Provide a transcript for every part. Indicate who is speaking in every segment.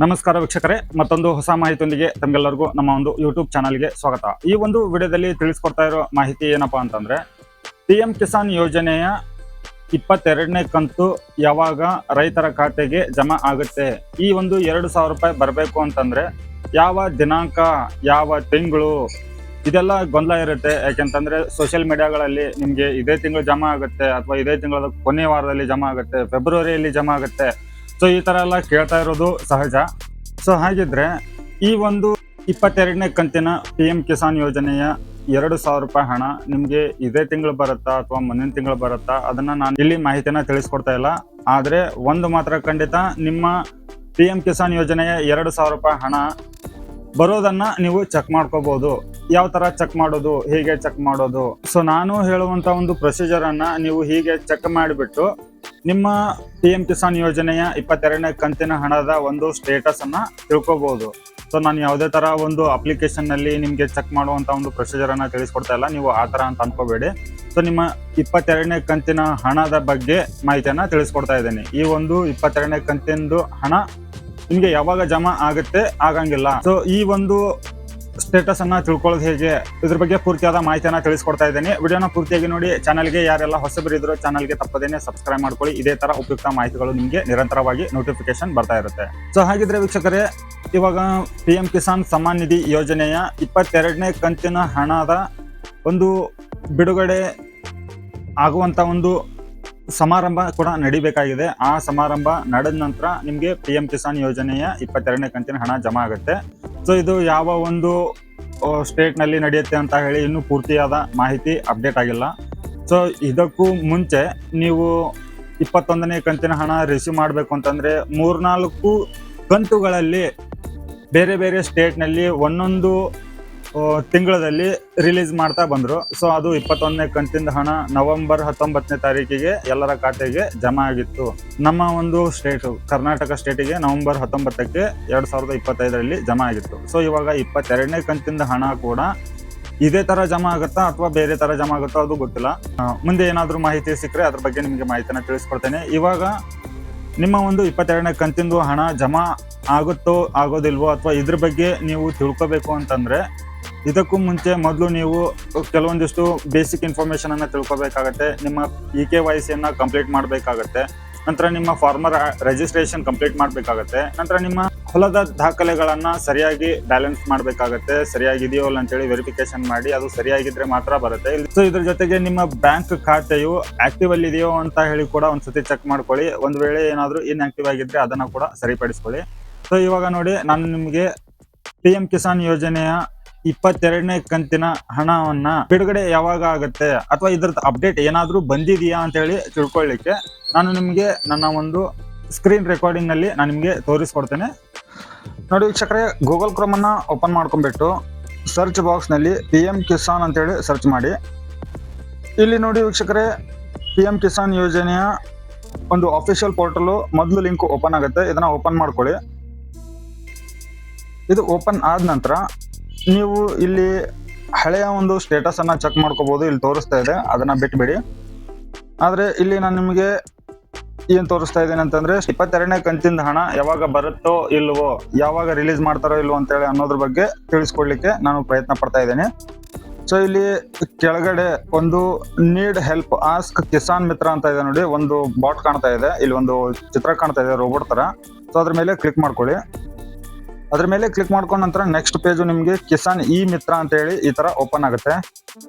Speaker 1: ನಮಸ್ಕಾರ ವೀಕ್ಷಕರೇ, ಮತ್ತೊಂದು ಹೊಸ ಮಾಹಿತಿಯೊಂದಿಗೆ ತಮಗೆಲ್ಲರಿಗೂ ನಮ್ಮ ಒಂದು ಯೂಟ್ಯೂಬ್ ಚಾನಲ್ಗೆ ಸ್ವಾಗತ. ಈ ಒಂದು ವಿಡಿಯೋದಲ್ಲಿ ತಿಳಿಸ್ಕೊಡ್ತಾ ಇರೋ ಮಾಹಿತಿ ಏನಪ್ಪಾ ಅಂತಂದ್ರೆ ಪಿ ಕಿಸಾನ್ ಯೋಜನೆಯ ಇಪ್ಪತ್ತೆರಡನೇ ಕಂತು ಯಾವಾಗ ರೈತರ ಖಾತೆಗೆ ಜಮಾ ಆಗುತ್ತೆ? ಈ ಒಂದು ಎರಡು ಸಾವಿರ ರೂಪಾಯಿ ಬರಬೇಕು ಅಂತಂದ್ರೆ, ಯಾವ ದಿನಾಂಕ, ಯಾವ ತಿಂಗಳು, ಇದೆಲ್ಲ ಗೊಂದಲ ಇರುತ್ತೆ. ಯಾಕೆಂತಂದ್ರೆ ಸೋಷಿಯಲ್ ಮೀಡಿಯಾಗಳಲ್ಲಿ ನಿಮ್ಗೆ ಇದೇ ತಿಂಗಳು ಜಮಾ ಆಗುತ್ತೆ, ಅಥವಾ ಇದೇ ತಿಂಗಳ ಕೊನೆ ವಾರದಲ್ಲಿ ಜಮಾ ಆಗುತ್ತೆ ಫೆಬ್ರವರಿಯಲ್ಲಿ ಜಮಾ ಆಗುತ್ತೆ. ಸೊ ಈ ತರ ಎಲ್ಲ ಕೇಳ್ತಾ ಇರೋದು ಸಹಜ. ಸೊ ಹಾಗಿದ್ರೆ ಈ ಒಂದು ಇಪ್ಪತ್ತೆರಡನೇ ಕಂತಿನ ಪಿ ಎಂ ಕಿಸಾನ್ ಯೋಜನೆಯ ಎರಡು ಸಾವಿರ ರೂಪಾಯಿ ಹಣ ನಿಮ್ಗೆ ಇದೇ ತಿಂಗಳು ಬರುತ್ತಾ ಅಥವಾ ಮುಂದಿನ ತಿಂಗಳು ಬರುತ್ತಾ ಅದನ್ನ ನಾನು ಇಲ್ಲಿ ಮಾಹಿತಿನ ತಿಳಿಸ್ಕೊಡ್ತಾ ಇಲ್ಲ. ಆದ್ರೆ ಒಂದು ಮಾತ್ರ ಖಂಡಿತ ನಿಮ್ಮ ಪಿ ಎಂ ಕಿಸಾನ್ ಯೋಜನೆಯ ಎರಡು ಸಾವಿರ ರೂಪಾಯಿ ಹಣ ಬರೋದನ್ನ ನೀವು ಚೆಕ್ ಮಾಡ್ಕೋಬಹುದು ಯಾವ ತರ ಚೆಕ್ ಮಾಡೋದು, ಹೇಗೆ ಚೆಕ್ ಮಾಡೋದು. ಸೊ ನಾನು ಹೇಳುವಂತ ಒಂದು ಪ್ರೊಸೀಜರ್ ಅನ್ನ ನೀವು ಹೀಗೆ ಚೆಕ್ ಮಾಡಿಬಿಟ್ಟು ನಿಮ್ಮ ಪಿ ಎಂ ಕಿಸಾನ್ ಯೋಜನೆಯ ಇಪ್ಪತ್ತೆರಡನೇ ಕಂತಿನ ಹಣದ ಒಂದು ಸ್ಟೇಟಸ್ ಅನ್ನ ತಿಳ್ಕೊಬಹುದು ಸೊ ನಾನು ಯಾವುದೇ ತರ ಒಂದು ಅಪ್ಲಿಕೇಶನ್ನಲ್ಲಿ ನಿಮ್ಗೆ ಚೆಕ್ ಮಾಡುವಂತ ಒಂದು ಪ್ರೊಸೀಜರ್ ಅನ್ನ ತಿಳಿಸ್ಕೊಡ್ತಾ ಇಲ್ಲ. ನೀವು ಆ ತರ ಅಂತ ಅನ್ಕೋಬೇಡಿ. ಸೊ ನಿಮ್ಮ ಇಪ್ಪತ್ತೆರಡನೇ ಕಂತಿನ ಹಣದ ಬಗ್ಗೆ ಮಾಹಿತಿಯನ್ನ ತಿಳಿಸ್ಕೊಡ್ತಾ ಇದ್ದೀನಿ. ಈ ಒಂದು ಇಪ್ಪತ್ತೆರಡನೇ ಕಂತಿಂದು ಹಣ ನಿಮ್ಗೆ ಯಾವಾಗ ಜಮಾ ಆಗುತ್ತೆ ಆಗಂಗಿಲ್ಲ. ಸೊ ಈ ಒಂದು ಸ್ಟೇಟಸ್ ಅನ್ನ ತಿಳ್ಕೊಳ್ಳೋದು ಹೇಗೆ? ಇದ್ರ ಬಗ್ಗೆ ಪೂರ್ತಿಯಾದ ಮಾಹಿತಿಯನ್ನ ತಿಳಿಸ್ಕೊಡ್ತಾ ಇದ್ದೇನೆ. ವಿಡಿಯೋನ ಪೂರ್ತಿಯಾಗಿ ನೋಡಿ ಚಾನಲ್ಗೆ ಯಾರೆಲ್ಲ ಹೊಸಬರಿದ್ರು ಚಾನಲ್ಗೆ ತಪ್ಪದೇನೆ ಸಬ್ಸ್ಕ್ರೈಬ್ ಮಾಡ್ಕೊಳ್ಳಿ. ಇದೇ ತರ ಉಪಯುಕ್ತ ಮಾಹಿತಿಗಳು ನಿಮಗೆ ನಿರಂತರವಾಗಿ ನೋಟಿಫಿಕೇಶನ್ ಬರ್ತಾ ಇರುತ್ತೆ. ಸೊ ಹಾಗಿದ್ರೆ ವೀಕ್ಷಕರೇ, ಇವಾಗ ಪಿ ಎಂ ಕಿಸಾನ್ ಸಮ್ಮಾನ್ ನಿಧಿ ಯೋಜನೆಯ ಇಪ್ಪತ್ತೆರಡನೇ ಕಂತಿನ ಹಣದ ಒಂದು ಬಿಡುಗಡೆ ಆಗುವಂತ ಒಂದು ಸಮಾರಂಭ ಕೂಡ ನಡಿಬೇಕಾಗಿದೆ. ಆ ಸಮಾರಂಭ ನಡೆದ ನಂತರ ನಿಮಗೆ ಪಿ ಎಂ ಕಿಸಾನ್ ಯೋಜನೆಯ ಇಪ್ಪತ್ತೆರಡನೇ ಕಂತಿನ ಹಣ ಜಮಾ ಆಗುತ್ತೆ. ಸೊ ಇದು ಯಾವ ಒಂದು ಸ್ಟೇಟ್ನಲ್ಲಿ ನಡೆಯುತ್ತೆ ಅಂತ ಹೇಳಿ ಇನ್ನೂ ಪೂರ್ತಿಯಾದ ಮಾಹಿತಿ ಅಪ್ಡೇಟ್ ಆಗಿಲ್ಲ. ಸೊ ಇದಕ್ಕೂ ಮುಂಚೆ ನೀವು ಇಪ್ಪತ್ತೊಂದನೇ ಕಂತಿನ ಹಣ ರಿಸೀವ್ ಮಾಡಬೇಕು ಅಂತಂದರೆ ಮೂರ್ನಾಲ್ಕು ಕಂತುಗಳಲ್ಲಿ ಬೇರೆ ಬೇರೆ ಸ್ಟೇಟ್ನಲ್ಲಿ ಒಂದೊಂದು ತಿಂಗಳಲ್ಲಿ ರಿಲೀಸ್ ಮಾಡ್ತಾ ಬಂದರು. ಸೊ ಅದು ಇಪ್ಪತ್ತೊಂದನೇ ಕಂತಿಂದ ಹಣ ನವೆಂಬರ್ ಹತ್ತೊಂಬತ್ತನೇ ತಾರೀಕಿಗೆ ಎಲ್ಲರ ಖಾತೆಗೆ ಜಮಾ ಆಗಿತ್ತು. ನಮ್ಮ ಒಂದು ಸ್ಟೇಟ್ ಕರ್ನಾಟಕ ಸ್ಟೇಟಿಗೆ ನವೆಂಬರ್ ಹತ್ತೊಂಬತ್ತಕ್ಕೆ ಎರಡು ಸಾವಿರದ ಇಪ್ಪತ್ತೈದರಲ್ಲಿ ಜಮಾ ಆಗಿತ್ತು. ಸೊ ಇವಾಗ ಇಪ್ಪತ್ತೆರಡನೇ ಕಂತಿಂದ ಹಣ ಕೂಡ ಇದೇ ತರ ಜಮಾ ಆಗುತ್ತಾ ಅಥವಾ ಬೇರೆ ತರ ಜಮಾ ಆಗುತ್ತೋ ಅದು ಗೊತ್ತಿಲ್ಲ. ಮುಂದೆ ಏನಾದರೂ ಮಾಹಿತಿ ಸಿಕ್ಕರೆ ಅದ್ರ ಬಗ್ಗೆ ನಿಮಗೆ ಮಾಹಿತಿನ ತಿಳಿಸ್ಕೊಡ್ತೇನೆ. ಇವಾಗ ನಿಮ್ಮ ಒಂದು ಇಪ್ಪತ್ತೆರಡನೇ ಕಂತಿಂದು ಹಣ ಜಮಾ ಆಗುತ್ತೋ, ಆಗೋದಿಲ್ವೋ ಅಥವಾ ಇದ್ರ ಬಗ್ಗೆ ನೀವು ತಿಳ್ಕೊಬೇಕು ಅಂತಂದ್ರೆ ಇದಕ್ಕೂ ಮುಂಚೆ ಮೊದಲು ನೀವು ಕೆಲವೊಂದಿಷ್ಟು ಬೇಸಿಕ್ ಇನ್ಫಾರ್ಮೇಶನ್ ಅನ್ನ ತಿಳ್ಕೊಬೇಕಾಗತ್ತೆ, ನಿಮ್ಮ ಇ ಕೆ ವೈ ಸಿಯನ್ನ ಕಂಪ್ಲೀಟ್ ಮಾಡಬೇಕಾಗತ್ತೆ, ನಂತರ ನಿಮ್ಮ ಫಾರ್ಮರ್ ರಿಜಿಸ್ಟ್ರೇಷನ್ ಕಂಪ್ಲೀಟ್ ಮಾಡಬೇಕಾಗತ್ತೆ, ನಂತರ ನಿಮ್ಮ ಹೊಲದ ದಾಖಲೆಗಳನ್ನ ಸರಿಯಾಗಿ ಬ್ಯಾಲೆನ್ಸ್ ಮಾಡಬೇಕಾಗತ್ತೆ, ಸರಿಯಾಗಿದೆಯೋ ಇಲ್ಲ ಅಂತೇಳಿ ವೆರಿಫಿಕೇಶನ್ ಮಾಡಿ, ಅದು ಸರಿಯಾಗಿದ್ರೆ ಮಾತ್ರ ಬರುತ್ತೆ. ಸೊ ಇದ್ರ ಜೊತೆಗೆ ನಿಮ್ಮ ಬ್ಯಾಂಕ್ ಖಾತೆಯು ಆಕ್ಟಿವ್ ಅಲ್ಲಿ ಇದೆಯೋ ಅಂತ ಹೇಳಿ ಕೂಡ ಒಂದ್ಸತಿ ಚೆಕ್ ಮಾಡ್ಕೊಳ್ಳಿ. ಒಂದ್ ವೇಳೆ ಏನಾದರೂ ಇನ್ ಆಕ್ಟಿವ್ ಆಗಿದ್ರೆ ಅದನ್ನ ಕೂಡ ಸರಿಪಡಿಸ್ಕೊಳ್ಳಿ. ಸೊ ಇವಾಗ ನೋಡಿ, ನಾನು ನಿಮಗೆ ಪಿ ಎಂ ಕಿಸಾನ್ ಯೋಜನೆಯ ಇಪ್ಪತ್ತೆರಡನೇ ಕಂತಿನ ಹಣವನ್ನ ಬಿಡುಗಡೆ ಯಾವಾಗ ಆಗುತ್ತೆ? ಅಥವಾ ಇದ್ರದ್ದು ಅಪ್ಡೇಟ್ ಏನಾದರೂ ಬಂದಿದೆಯಾ ಅಂತ ಹೇಳಿ ತಿಳ್ಕೊಳ್ಳಿಕ್ಕೆ ನಾನು ನಿಮಗೆ ನನ್ನ ಒಂದು ಸ್ಕ್ರೀನ್ ರೆಕಾರ್ಡಿಂಗ್ನಲ್ಲಿ ನಾನು ನಿಮಗೆ ತೋರಿಸ್ಕೊಡ್ತೇನೆ. ನೋಡಿ ವೀಕ್ಷಕರೇ ಗೂಗಲ್ ಕ್ರೋಮ್ ಅನ್ನ ಓಪನ್ ಮಾಡ್ಕೊಂಡ್ಬಿಟ್ಟು ಸರ್ಚ್ ಬಾಕ್ಸ್ನಲ್ಲಿ ಪಿ ಎಂ ಕಿಸಾನ್ ಅಂತೇಳಿ ಸರ್ಚ್ ಮಾಡಿ. ಇಲ್ಲಿ ನೋಡಿ ವೀಕ್ಷಕರೇ ಪಿ ಎಂ ಕಿಸಾನ್ ಯೋಜನೆಯ ಒಂದು ಅಫಿಷಿಯಲ್ ಪೋರ್ಟಲ್ ಮೊದಲು ಲಿಂಕ್ ಓಪನ್ ಆಗುತ್ತೆ. ಇದನ್ನ ಓಪನ್ ಮಾಡ್ಕೊಳ್ಳಿ. ಇದು ಓಪನ್ ಆದ ನಂತರ ನೀವು ಇಲ್ಲಿ ಹಳೆಯ ಒಂದು ಸ್ಟೇಟಸ್ ಅನ್ನ ಚೆಕ್ ಮಾಡ್ಕೋಬಹುದು ಇಲ್ಲಿ ತೋರಿಸ್ತಾ ಇದೆ. ಅದನ್ನ ಬಿಟ್ಬಿಡಿ. ಆದ್ರೆ ಇಲ್ಲಿ ನಾನು ನಿಮಗೆ ಏನ್ ತೋರಿಸ್ತಾ ಇದ್ದೀನಿ ಅಂತಂದ್ರೆ, ಇಪ್ಪತ್ತೆರಡನೇ ಕಂತಿಂದ ಹಣ ಯಾವಾಗ ಬರುತ್ತೋ ಇಲ್ವೋ, ಯಾವಾಗ ರಿಲೀಸ್ ಮಾಡ್ತಾರೋ ಇಲ್ವೋ ಅಂತೇಳಿ ಅನ್ನೋದ್ರ ಬಗ್ಗೆ ತಿಳಿಸ್ಕೊಡ್ಲಿಕ್ಕೆ ನಾನು ಪ್ರಯತ್ನ ಪಡ್ತಾ ಇದ್ದೀನಿ. ಸೊ ಇಲ್ಲಿ ಕೆಳಗಡೆ ಒಂದು need help ask Kisan Mitra ಅಂತ ಇದೆ ನೋಡಿ. ಒಂದು ಬಾಟ್ ಕಾಣ್ತಾ ಇದೆ. ಇಲ್ಲಿ ಒಂದು ಚಿತ್ರ ಕಾಣ್ತಾ ಇದೆ ರೋಬೋಟ್ ತರ. ಸೊ ಅದ್ರ ಮೇಲೆ ಕ್ಲಿಕ್ ಮಾಡ್ಕೊಳ್ಳಿ. ಅದ್ರ ಮೇಲೆ ಕ್ಲಿಕ್ ಮಾಡ್ಕೊಂಡ ನಂತರ ನೆಕ್ಸ್ಟ್ ಪೇಜ್ ನಿಮಗೆ ಕಿಸಾನ್ ಇ ಮಿತ್ರ ಅಂತ ಹೇಳಿ ಈ ತರ ಓಪನ್ ಆಗುತ್ತೆ.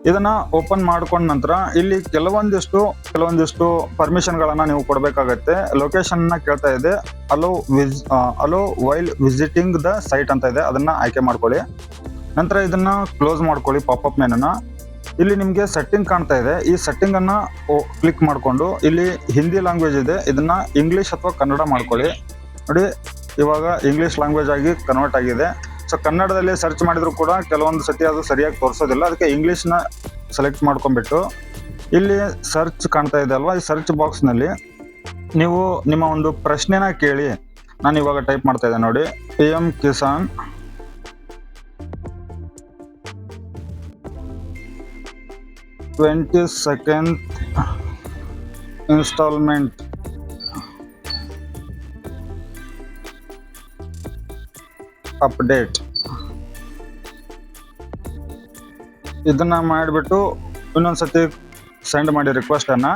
Speaker 1: ಇದನ್ನ ಓಪನ್ ಮಾಡ್ಕೊಂಡ ನಂತರ ಇಲ್ಲಿ ಕೆಲವೊಂದಿಷ್ಟು ಕೆಲವೊಂದಿಷ್ಟು ಪರ್ಮಿಷನ್ ಗಳನ್ನ ನೀವು ಕೊಡಬೇಕಾಗತ್ತೆ. ಲೊಕೇಶನ್ನ ಕೇಳ್ತಾ ಇದೆ. Allow ವಿಸ್ allow while visiting the site ಅಂತ ಇದೆ. ಅದನ್ನ ಆಯ್ಕೆ ಮಾಡ್ಕೊಳ್ಳಿ. ನಂತರ ಇದನ್ನ ಕ್ಲೋಸ್ ಮಾಡ್ಕೊಳ್ಳಿ ಪಾಪಪ್ ಮೆನನ್ನ ಇಲ್ಲಿ ನಿಮಗೆ ಸೆಟ್ಟಿಂಗ್ ಕಾಣ್ತಾ ಇದೆ. ಈ ಸೆಟ್ಟಿಂಗ್ ಅನ್ನ ಕ್ಲಿಕ್ ಮಾಡ್ಕೊಂಡು ಇಲ್ಲಿ ಹಿಂದಿ ಲ್ಯಾಂಗ್ವೇಜ್ ಇದೆ. ಇದನ್ನ ಇಂಗ್ಲಿಷ್ ಅಥವಾ ಕನ್ನಡ ಮಾಡ್ಕೊಳ್ಳಿ. ನೋಡಿ ಇವಾಗ ಇಂಗ್ಲಿಷ್ ಲ್ಯಾಂಗ್ವೇಜ್ ಆಗಿ ಕನ್ವರ್ಟ್ ಆಗಿದೆ. ಸೊ ಕನ್ನಡದಲ್ಲಿ ಸರ್ಚ್ ಮಾಡಿದ್ರು ಕೂಡ ಕೆಲವೊಂದು ಸತಿ ಅದು ಸರಿಯಾಗಿ ತೋರಿಸೋದಿಲ್ಲ. ಅದಕ್ಕೆ ಇಂಗ್ಲೀಷ್ನ ಸೆಲೆಕ್ಟ್ ಮಾಡ್ಕೊಂಡ್ಬಿಟ್ಟು ಇಲ್ಲಿ ಸರ್ಚ್ ಕಾಣ್ತಾ ಇದೆ ಅಲ್ವಾ? ಈ ಸರ್ಚ್ ಬಾಕ್ಸ್ನಲ್ಲಿ ನೀವು ನಿಮ್ಮ ಒಂದು ಪ್ರಶ್ನೆನ ಕೇಳಿ ನಾನು ಇವಾಗ ಟೈಪ್ ಮಾಡ್ತಾ ಇದ್ದೆ ನೋಡಿ. P M Kisan twenty second instalment update ಇದನ್ನ ಮಾಡಿಬಿಟ್ಟು ಇನ್ನೊಂದ್ಸತಿ ಸೆಂಡ್ ಮಾಡಿ ರಿಕ್ವೆಸ್ಟ್ ಅನ್ನ.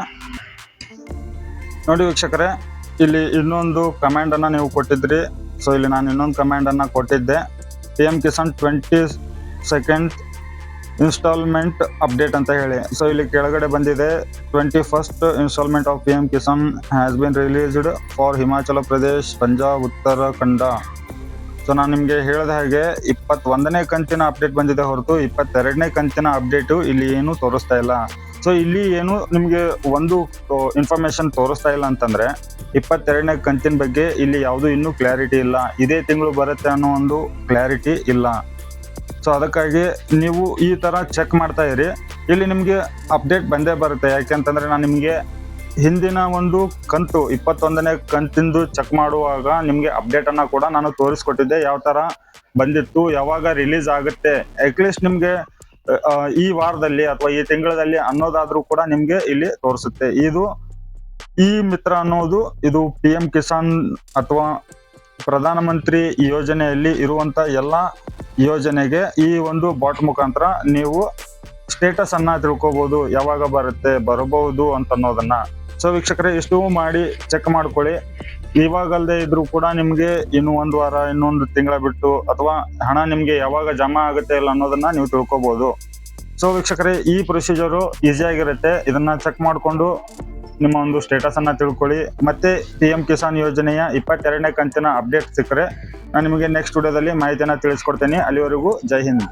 Speaker 1: ನೋಡಿ ವೀಕ್ಷಕರೇ, ಇಲ್ಲಿ ಇನ್ನೊಂದು ಕಮ್ಯಾಂಡನ್ನು ನೀವು ಕೊಟ್ಟಿದ್ರಿ. ಸೊ ಇಲ್ಲಿ ನಾನು ಇನ್ನೊಂದು ಕಮ್ಯಾಂಡನ್ನು ಕೊಟ್ಟಿದ್ದೆ. P M Kisan twenty second instalment update ಅಂತ ಹೇಳಿ. ಸೊ ಇಲ್ಲಿ ಕೆಳಗಡೆ ಬಂದಿದೆ twenty first instalment of P M Kisan has been released for Himachal Pradesh Punjab Uttarakhand so ನಾನು ನಿಮಗೆ ಹೇಳಿದ ಹಾಗೆ ಇಪ್ಪತ್ತೊಂದನೇ ಕಂತಿನ ಅಪ್ಡೇಟ್ ಬಂದಿದೆ ಹೊರತು ಇಪ್ಪತ್ತೆರಡನೇ ಕಂತಿನ ಅಪ್ಡೇಟು ಇಲ್ಲಿ ಏನು ತೋರಿಸ್ತಾ ಇಲ್ಲ. ಸೊ ಇಲ್ಲಿ ಏನು ನಿಮಗೆ ಒಂದು ಇನ್ಫಾರ್ಮೇಶನ್ ತೋರಿಸ್ತಾ ಇಲ್ಲ ಅಂತಂದ್ರೆ ಇಪ್ಪತ್ತೆರಡನೇ ಕಂತಿನ ಬಗ್ಗೆ ಇಲ್ಲಿ ಯಾವುದು ಇನ್ನೂ ಕ್ಲಾರಿಟಿ ಇಲ್ಲ. ಇದೇ ತಿಂಗಳು ಬರುತ್ತೆ ಅನ್ನೋ ಒಂದು ಕ್ಲಾರಿಟಿ ಇಲ್ಲ. ಸೊ ಅದಕ್ಕಾಗಿ ನೀವು ಈ ಥರ ಚೆಕ್ ಮಾಡ್ತಾ ಇರಿ. ಇಲ್ಲಿ ನಿಮಗೆ ಅಪ್ಡೇಟ್ ಬಂದೇ ಬರುತ್ತೆ. ಯಾಕೆಂತಂದ್ರೆ ನಾನು ನಿಮಗೆ ಹಿಂದಿನ ಒಂದು ಕಂತು, ಇಪ್ಪತ್ತೊಂದನೇ ಕಂತಿಂದು ಚೆಕ್ ಮಾಡುವಾಗ ನಿಮಗೆ ಅಪ್ಡೇಟ್ ಅನ್ನ ಕೂಡ ನಾನು ತೋರಿಸ್ಕೊಟ್ಟಿದ್ದೆ. ಯಾವ ತರ ಬಂದಿತ್ತು, ಯಾವಾಗ ರಿಲೀಸ್ ಆಗುತ್ತೆ ಅಟ್ಲೀಸ್ಟ್ ನಿಮಗೆ ಈ ವಾರದಲ್ಲಿ ಅಥವಾ ಈ ತಿಂಗಳಲ್ಲಿ ಅನ್ನೋದಾದ್ರೂ ಕೂಡ ನಿಮಗೆ ಇಲ್ಲಿ ತೋರಿಸುತ್ತೆ. ಇದು ಈ ಮಿತ್ರ ಅನ್ನೋದು, ಇದು ಪಿ ಎಂ ಕಿಸಾನ್ ಅಥವಾ ಪ್ರಧಾನಮಂತ್ರಿ ಯೋಜನೆಯಲ್ಲಿ ಇರುವಂತ ಎಲ್ಲ ಯೋಜನೆಗೆ ಈ ಒಂದು ಬಾಟ್ ಮುಖಾಂತರ ನೀವು ಸ್ಟೇಟಸ್ ಅನ್ನ ತಿಳ್ಕೊಬಹುದು ಯಾವಾಗ ಬರುತ್ತೆ, ಬರಬಹುದು ಅಂತ ಅನ್ನೋದನ್ನ ಸೊ ವೀಕ್ಷಕರೇ, ಇಷ್ಟು ಮಾಡಿ ಚೆಕ್ ಮಾಡ್ಕೊಳ್ಳಿ. ಇವಾಗಲ್ಲದೆ ಇದ್ರು ಕೂಡ ನಿಮ್ಗೆ ಇನ್ನು ಒಂದ್ ವಾರ ಇನ್ನೊಂದು ತಿಂಗಳ ಬಿಟ್ಟು ಅಥವಾ ಹಣ ನಿಮ್ಗೆ ಯಾವಾಗ ಜಮಾ ಆಗುತ್ತೆ ಇಲ್ಲ ಅನ್ನೋದನ್ನ ನೀವು ತಿಳ್ಕೊಬಹುದು ಸೊ ವೀಕ್ಷಕರೇ, ಈ ಪ್ರೊಸೀಜರು ಈಸಿ ಆಗಿರುತ್ತೆ. ಇದನ್ನ ಚೆಕ್ ಮಾಡಿಕೊಂಡು ನಿಮ್ಮ ಒಂದು ಸ್ಟೇಟಸ್ ಅನ್ನ ತಿಳ್ಕೊಳ್ಳಿ. ಮತ್ತೆ ಪಿ ಎಂ ಕಿಸಾನ್ ಯೋಜನೆಯ ಇಪ್ಪತ್ತೆರಡನೇ ಕಂತಿನ ಅಪ್ಡೇಟ್ ಸಿಕ್ಕರೆ, ನಾನು ನಿಮಗೆ ನೆಕ್ಸ್ಟ್ ವಿಡಿಯೋದಲ್ಲಿ ಮಾಹಿತಿಯನ್ನ ತಿಳಿಸ್ಕೊಡ್ತೇನೆ. ಅಲ್ಲಿವರೆಗೂ ಜೈ ಹಿಂದ್.